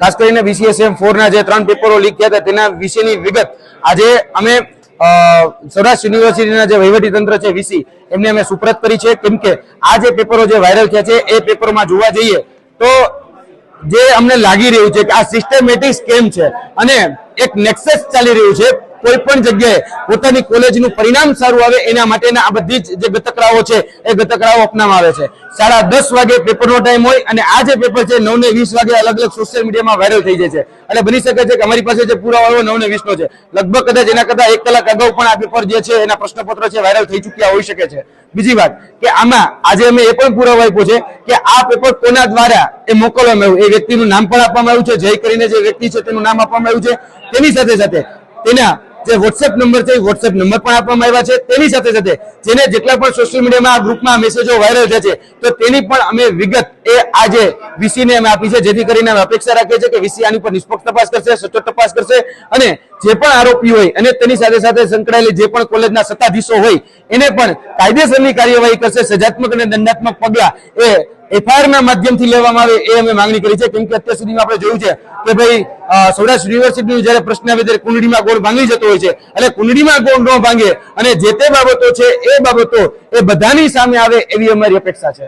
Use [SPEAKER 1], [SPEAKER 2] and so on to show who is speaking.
[SPEAKER 1] ખાસ કરીને BCSM four ના જે ત્રણ પેપરો લીક થયા હતા, તેના વિશેની વિગત આજે અમે સૌરાષ્ટ્ર યુનિવર્સિટીના જે વહીવટી તંત્ર છે વીસી એમને અમે સુપ્રત કરી છે. કેમ કે આ જે પેપરો જે વાયરલ થયા છે, એ પેપરોમાં જોવા જઈએ તો જે અમને લાગી રહ્યું છે કે આ સિસ્ટમેટિક સ્કેમ છે અને એક નેક્સસ ચાલી રહ્યું છે. કોઈ પણ જગ્યાએ પોતાની કોલેજનું પરિણામ સારું આવે, એના માટેના આ બધી જ જે ગતકરાઓ છે, એ ગતકરાઓ અપનાવવામાં આવે છે. સાડા દસ વાગે પેપરનો ટાઈમ હોય અને આ જે પેપર છે નવ ને વીસ વાગે અલગ અલગ સોશિયલ મીડિયામાં વાયરલ થઈ જાય છે. એટલે બની શકે છે કે અમારી પાસે જે પુરાવો નવ ને વીસ નો છે. લગભગ કદાચ એના કરતા એક કલાક અગાઉ પણ આ પેપર જે છે, એના પ્રશ્નપત્ર છે વાયરલ થઈ ચૂક્યા હોઈ શકે છે. બીજી વાત કે આમાં આજે અમે એ પણ પુરાવો આપ્યો છે કે આ પેપર કોના દ્વારા એ મોકલવામાં આવ્યું? એ વ્યક્તિનું નામ પણ આપવામાં આવ્યું છે. જય કરીને જે વ્યક્તિ છે, તેનું નામ આપવામાં આવ્યું છે. તેની સાથે સાથે તેના જે વોટ્સએપ નંબર છે વોટ્સએપ નંબર પણ આપવામાં આવ્યા છે. તેની સાથે સાથે જેને જેટલા પણ સોશિયલ મીડિયામાં આ ગ્રુપમાં મેસેજો વાયરલ થયા છે, તો તેની પણ અમે વિગત એ આજે વીસીને અમે આપી છે, જેથી કરીને અમે અપેક્ષા રાખીએ છીએ કે વીસી આની પર નિષ્પક્ષ તપાસ કરશે, સચોટ તપાસ કરશે અને જે પણ આરોપી હોય અને તેની સાથે સાથે સંકળાયેલી જે પણ કોલેજના સત્તાધીશો હોય, એને પણ કાયદેસરની કાર્યવાહી કરશે. સજાત્મક અને દંડાત્મક પગલા એ એફઆઈઆર ના માધ્યમથી લેવામાં આવે એ અમે માંગણી કરી છે. કેમ કે અત્યાર સુધીમાં આપણે જોયું છે કે ભાઈ સૌરાષ્ટ્ર યુનિવર્સિટીનું જયારે પ્રશ્ન આવે ત્યારે કુંડળીમાં ગોળ ભાંગી જતો હોય છે, એટલે કુંડળીમાં ગોળ ન ભાંગે અને જે તે બાબતો છે એ બાબતો એ બધાની સામે આવે એવી અમારી અપેક્ષા છે.